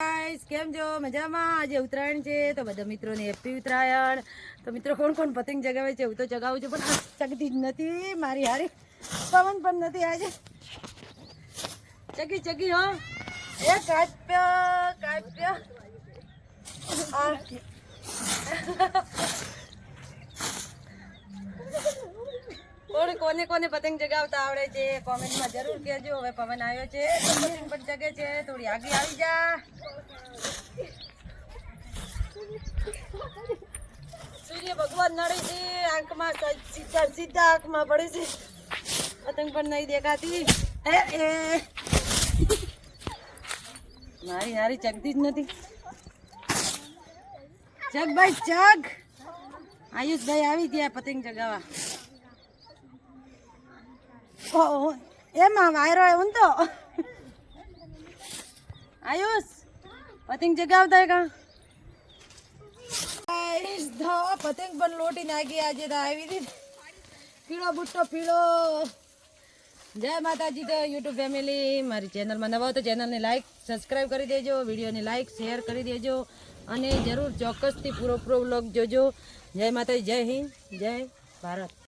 Guys કેમ છો? મજામાં? આજે ઉત્તરાયણ છે, તો બધા મિત્રોને હેપી ઉત્તરાયણ. તો મિત્રો, કોણ કોણ પતંગ જગાવે છે? હું તો ચગાવું છું, પણ ચગતી જ નથી મારી હારી. પવન પણ નથી આજે. ચગી ચગી, હો. એ કાપ્યો, કાપ્યા. કોણ કોને કોને પતંગ ચગાવતા આવડે છે કોમેન્ટમાં જરૂર કહેજો. હવે પવન આવ્યો છે પતંગ પણ ચગે છે થોડી આગળ આવી જા. સૂર્ય ભગવાન નડે છે આંખમાં સીધા સીધા આંખમાં પડે છે. પતંગ પણ નહીં દેખાતી. એ એ મારી હારી ચગતી જ નથી. ચગ ભાઈ ચગ આયુષભાઈ આવી ગયા પતંગ ચગાવવા ઓહો, એમાં વાયરો તો. આયુષ, પતંગ જગાવતા કા પતંગ પણ લોટી નાખી આજે તો આવી હતી. પીળો બુટ્ટો પીળો. જય માતાજી તો યુટ્યુબ ફેમિલી, મારી ચેનલમાં નવા તો ચેનલને લાઈક, સબસ્ક્રાઈબ કરી દેજો, વિડીયોને લાઈક, શેર કરી દેજો, અને જરૂર ચોક્કસથી પૂરો પૂરો વ્લોગ જોજો. જય માતાજી, જય હિન્દ, જય ભારત.